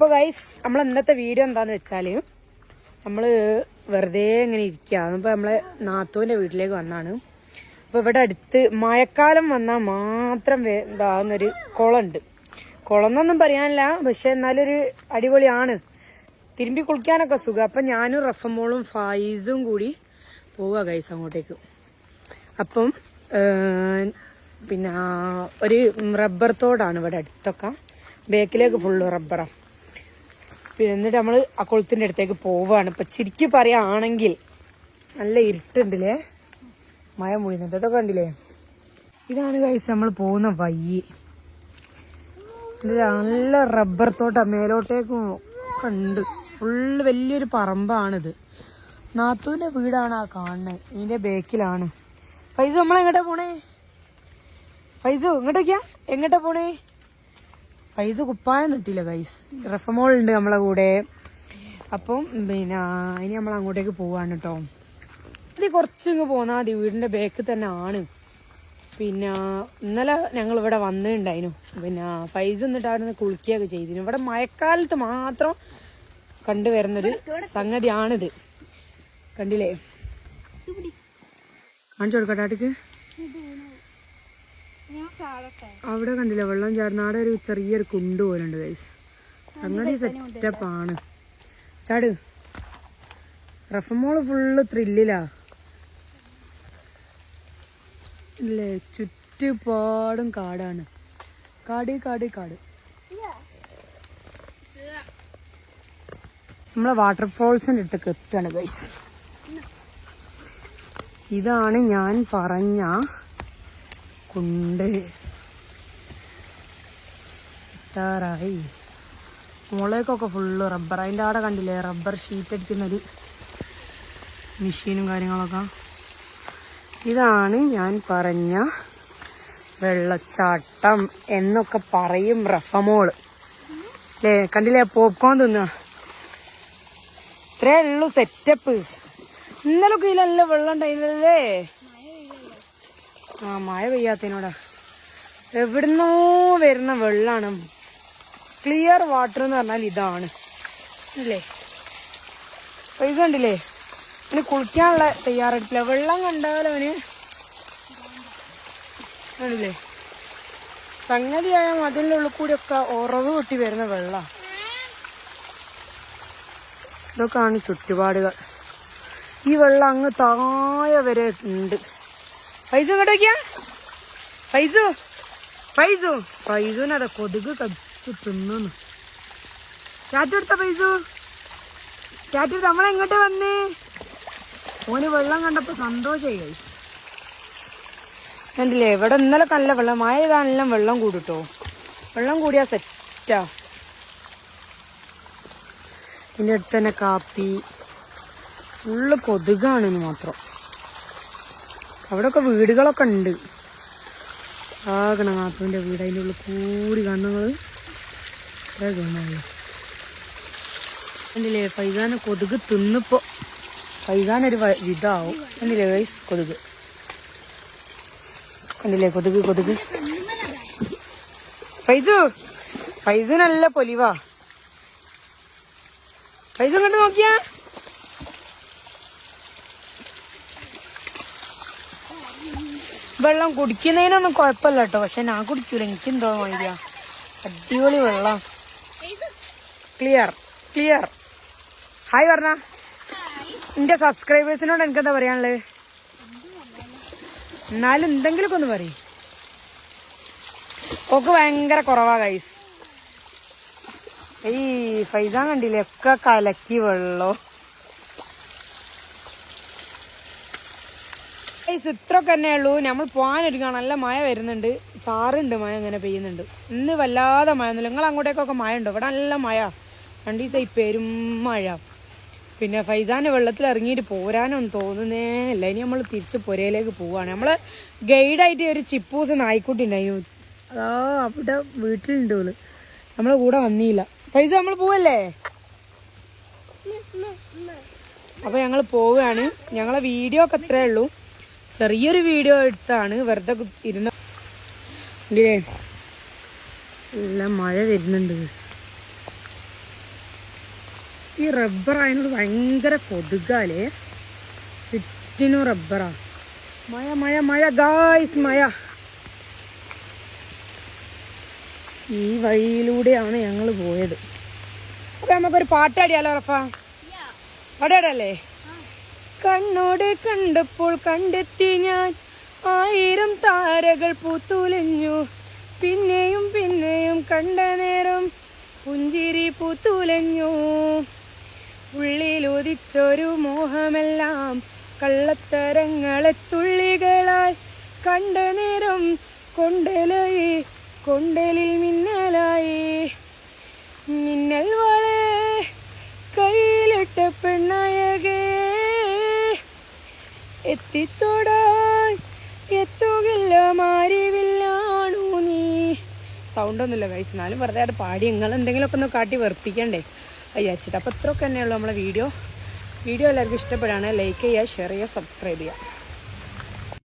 അപ്പൊ ഗൈസ് നമ്മൾ ഇന്നത്തെ വീഡിയോ എന്താന്ന് വെച്ചാൽ നമ്മൾ വെറുതെ ഇങ്ങനെ ഇരിക്കുകയാണ് ഇപ്പൊ നമ്മളെ നാത്തുവിന്റെ വീട്ടിലേക്ക് വന്നാണ്. അപ്പൊ ഇവിടെ അടുത്ത് മഴക്കാലം വന്നാൽ മാത്രം ഇതാകുന്നൊരു കുളമുണ്ട് കുളം എന്നൊന്നും പറയാനില്ല പക്ഷെ എന്നാലൊരു അടിപൊളിയാണ്. തിരുമ്പി കുളിക്കാനൊക്കെ സുഖം. അപ്പൊ ഞാനും റഫമോളും ഫൈസും കൂടി പോവുക ഗൈസ് അങ്ങോട്ടേക്ക്. അപ്പം പിന്നെ ഒരു റബ്ബർ തോടാണ് ഇവിടെ അടുത്തൊക്കെ. ബേക്കിലേക്ക് ഫുള്ള് റബ്ബറാണ് പിന്നെ എന്നിട്ട് നമ്മൾ ആ കൊളുത്തിന്റെ അടുത്തേക്ക് പോവാണ്. ഇപ്പൊ ചുരുക്കി പറയാണെങ്കിൽ നല്ല ഇരുട്ടുണ്ടല്ലേ? മഴ മുഴുന്നുണ്ട് അതൊക്കെ കണ്ടില്ലേ? ഇതാണ് കഴിച്ച് നമ്മൾ പോകുന്ന വഴി. നല്ല റബ്ബർ തോട്ട മേലോട്ടേക്കും കണ്ട്. ഫുള്ള് വലിയൊരു പറമ്പാണിത്. നാത്തൂന്റെ വീടാണ് ആ കാണുന്നത് ഇതിന്റെ ബേക്കിലാണ് ഫൈസു നമ്മൾ എങ്ങോട്ടാ പോണേ? ഫൈസു എങ്ങോട്ടൊക്കെയാ എങ്ങോട്ടാ പോണേ? ഫൈസ് കുപ്പായം കിട്ടിയില്ല ഗൈസ് റഫമോൾ ഉണ്ട് നമ്മളെ കൂടെ. അപ്പം പിന്നെ ഇനി നമ്മൾ അങ്ങോട്ടേക്ക് പോവാണ് കേട്ടോ ഇത് കുറച്ചിങ്ങ് പോന്നാൽ മതി. വീടിന്റെ ബേക്കിൽ തന്നെ ആണ്. പിന്നെ ഇന്നലെ ഞങ്ങൾ ഇവിടെ വന്നിട്ടുണ്ടായിരുന്നു. പിന്നെ ഫൈസ് എന്നിട്ട് അവിടെ നിന്ന് കുളിക്കുകയൊക്കെ ചെയ്തിരുന്നു. ഇവിടെ മഴക്കാലത്ത് മാത്രം കണ്ടുവരുന്നൊരു സംഗതിയാണിത്. കണ്ടില്ലേ? കാണിച്ചു കൊടുക്കട്ടെ ആട്ടിക്ക്. അവിടെ കണ്ടില്ല വെള്ളം ചാടുന്ന അവിടെ ഒരു ചെറിയൊരു കുണ്ട് പോലെ ഉണ്ട് ഗൈസ് സംഗതി സെറ്റപ്പാണ് ചാട്. റഫമോൾ ഫുള്ള് ത്രില്ലിലാ ഇല്ലേ ചുറ്റുപാടും കാടാണ്. കാട് കാട് കാട്. നമ്മളെ വാട്ടർഫോൾസിന്റെ അടുത്തേക്ക് എത്തുകയാണ് ഗൈസ് ഇതാണ് ഞാൻ പറഞ്ഞ കുണ്ട് എത്താറായി. മുളയൊക്കെ ഫുള്ള് റബ്ബർ അതിന്റെ അവിടെ കണ്ടില്ലേ റബ്ബർ ഷീറ്റ് അടിക്കുന്നൊരു മെഷീനും കാര്യങ്ങളൊക്കെ. ഇതാണ് ഞാൻ പറഞ്ഞ വെള്ളച്ചാട്ടം എന്നൊക്കെ പറയും റഫമോൾ. അല്ലേ കണ്ടില്ലേ പോപ്കോൺ തിന്നുക ഇത്രേ ഉള്ളൂ സെറ്റപ്പ് ഇന്നലെ കയ്യിലല്ല വെള്ളം ഉണ്ടായിരുന്നല്ലേ ആ മഴ പെയ്യാത്തതിനോടാ. എവിടുന്നോ വരുന്ന വെള്ളമാണ് ക്ലിയർ വാട്ടർ എന്ന് പറഞ്ഞാൽ ഇതാണ്. അല്ലേ പൈസ കണ്ടില്ലേ? അവന് കുളിക്കാനുള്ള തയ്യാറെടുപ്പില്ല. വെള്ളം കണ്ടാലും അവന് കണ്ടില്ലേ? സംഗതിയായ മതിലിന്റെ ഉള്ളിൽ കൂടി ഒക്കെ ഉറവ് പൊട്ടി വരുന്ന വെള്ളം. ഇതൊക്കെയാണ് ചുറ്റുപാടുകൾ. ഈ വെള്ളം അങ്ങ് താഴെ വരെ ഉണ്ട്. പൈസ ഇങ്ങോട്ട് വയ്ക്കാ പൈസു പൈസു പൈസുനതെ കൊതുക് കടിച്ച് തിന്നു ചാറ്റെടുത്ത പൈസു ചാറ്റെടുത്ത് നമ്മളെങ്ങോട്ട് വന്നേ? ഓന് വെള്ളം കണ്ടപ്പോ സന്തോഷായി കണ്ടില്ലേ? ഇവിടെ ഇന്നലെ നല്ല വെള്ളം മഴ ഇതാണെല്ലാം വെള്ളം കൂടിട്ടോ. വെള്ളം കൂടിയാ സെറ്റാ ഇതിന്റെ അടുത്ത് തന്നെ കാപ്പി. ഫുള്ള് കൊതുകാണെന്ന് മാത്രം. അവിടെയൊക്കെ വീടുകളൊക്കെ ഉണ്ട്. ആകണം നാത്തുവിന്റെ വീട് അതിന്റെ ഉള്ളിൽ കൂടി കാണുന്നത് അത്ര കണ്ടില്ലേ ഫൈസാന് കൊതുക് തിന്നിപ്പോ. ഫൈസാനൊരു ഇതാവും കണ്ടില്ലേ വൈസ് കൊതുക്. കണ്ടില്ലേ കൊതുക് കൊതുക്. ഫൈസു ഫൈസു നല്ല പൊലിവാ. ഫൈസു കണ്ടു നോക്കിയാ. വെള്ളം കുടിക്കുന്നതിനൊന്നും കുഴപ്പമില്ല കേട്ടോ. പക്ഷെ ഞാൻ കുടിക്കൂല. എനിക്ക് എന്തോ മതിയാ അടിപൊളി വെള്ളം. ക്ലിയർ ക്ലിയർ ഹായ് പറഞ്ഞ എന്റെ സബ്സ്ക്രൈബേഴ്സിനോട് എനിക്ക് എന്താ പറയാനുള്ളത്? എന്നാലും എന്തെങ്കിലുമൊക്കെ ഒന്ന് പറയും. ഓക്ക് ഭയങ്കര കുറവാ ഗൈസ് ഈ ഫൈസാൻ കണ്ടില്ലേ? ഒക്കെ കലക്കി വെള്ളോ. ഇത്രയൊക്കെ തന്നെ ഉള്ളൂ. നമ്മൾ പോകാനൊരുങ്ങാണ് നല്ല മഴ വരുന്നുണ്ട്. ചാറുണ്ട് മഴ ഇങ്ങനെ പെയ്യുന്നുണ്ട്. ഇന്ന് വല്ലാതെ മഴ ഒന്നുമില്ല. നിങ്ങൾ അങ്ങോട്ടേക്കൊക്കെ മഴ ഉണ്ടോ? ഇവിടെ നല്ല മഴ. രണ്ടു ദിവസമായി പെരും മഴ. പിന്നെ ഫൈസാന് വെള്ളത്തിൽ ഇറങ്ങിയിട്ട് പോരാനൊന്നും തോന്നുന്നേ അല്ല ഇനി നമ്മൾ തിരിച്ച് പുരയിലേക്ക് പോവാണ് നമ്മൾ ഗൈഡായിട്ട് ഒരു ചിപ്പൂസ് നായിക്കുട്ടി ഉണ്ടായിരുന്നു. അതാ അവിടെ വീട്ടിലുണ്ട് ഓൾ. നമ്മളെ കൂടെ വന്നില്ല. ഫൈസ നമ്മൾ പോവല്ലേ? അപ്പൊ ഞങ്ങൾ പോവുകയാണ്. ഞങ്ങളെ വീഡിയോ ഒക്കെ അത്രേ ഉള്ളൂ. ചെറിയൊരു വീഡിയോ എടുത്താണ്. വെറുതെ ഇരുന്ന നല്ല മഴ വരുന്നുണ്ട്. ഈ റബ്ബർ ആയതിനോട് ഭയങ്കര കൊതുകാലേ. ചുറ്റിനും റബ്ബറാ മഴ മഴ മഴ ഗായ്സ് മഴ. ഈ വഴിയിലൂടെയാണ് ഞങ്ങൾ പോയത്. അപ്പൊ നമുക്കൊരു പാട്ടാടിയാലോ റഫ? പാടാടല്ലേ കണ്ണോടെ കണ്ടപ്പോൾ കണ്ടെത്തി ഞാൻ. ആയിരം താരകൾ പൂത്തുലഞ്ഞു. പിന്നെയും പിന്നെയും കണ്ട നേരം പുഞ്ചിരി പൂത്തുലഞ്ഞു. ഉള്ളിലൊതിച്ചൊരു മോഹമെല്ലാം കള്ളത്തരങ്ങളെ തുള്ളികളാൽ കണ്ട നേരം കൊണ്ടലായി കൊണ്ടലിൽ മിന്നലായി. മിന്നൽ എത്തിത്തൊടാൻ എത്തുകില്ല മാരിവില്ലാണു നീ. സൗണ്ട് ഒന്നുമില്ല കൈസ് എന്നാലും വെറുതെ അവിടെ പാടി. നിങ്ങൾ എന്തെങ്കിലുമൊക്കെ ഒന്ന് കാട്ടി വെറുപ്പിക്കണ്ടേ? വിചാരിച്ചിട്ട്. അപ്പോൾ ഇത്രയൊക്കെ തന്നെയുള്ളൂ നമ്മളെ വീഡിയോ. വീഡിയോ എല്ലാവർക്കും ഇഷ്ടപ്പെടുകയാണ് ലൈക്ക് ചെയ്യുക ഷെയർ ചെയ്യുക സബ്സ്ക്രൈബ് ചെയ്യുക.